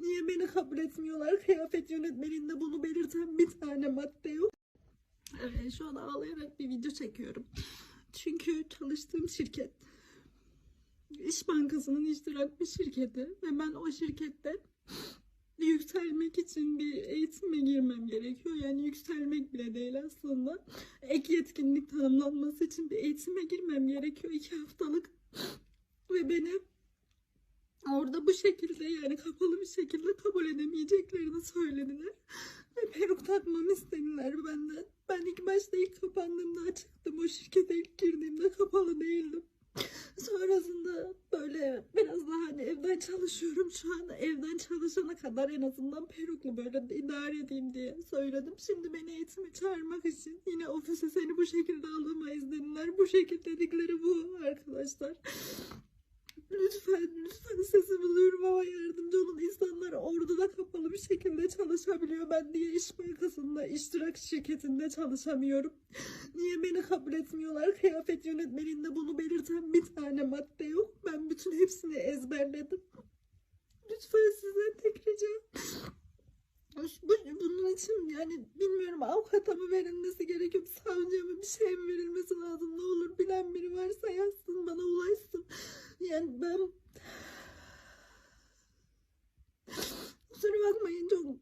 Niye beni kabul etmiyorlar? Kıyafet yönetmeninde bunu belirten bir tane madde yok. Evet, şu an ağlayarak bir video çekiyorum. Çünkü çalıştığım şirket İş Bankası'nın iştirak bir şirketi ve ben o şirkette yükselmek için bir eğitime girmem gerekiyor. Yani yükselmek bile değil aslında. Ek yetkinlik tanımlanması için bir eğitime girmem gerekiyor. iki haftalık. Ve beni bu şekilde yani kapalı bir şekilde kabul edemeyeceklerini söylediler. Ve peruk takmamı istediler benden. Ben ilk başta ilk kapandığımda açıktım. O şirkete ilk girdiğimde kapalı değildim. Sonrasında böyle biraz daha hani evden çalışıyorum şu an. Evden çalışana kadar en azından peruklu böyle idare edeyim diye söyledim. Şimdi beni eğitime çağırmak için yine ofise seni bu şekilde alamayız dediler. Bu şekilde dedikleri bu arkadaşlar. Lütfen, lütfen sesimi kapalı bir şekilde çalışabiliyor. Ben niye iş bankasında, iştirak şirketinde çalışamıyorum? Niye beni kabul etmiyorlar? Kıyafet yönetmeninde bunu belirten bir tane madde yok. Ben bütün hepsini ezberledim. Lütfen size tek ricam. Bu, bunun için yani bilmiyorum avukata mı verilmesi gerekiyor, savcıya mı bir şey mi verilmesi lazım? Ne olur bilen biri varsa yazsın bana ulaşsın. Yani ben 这么严重。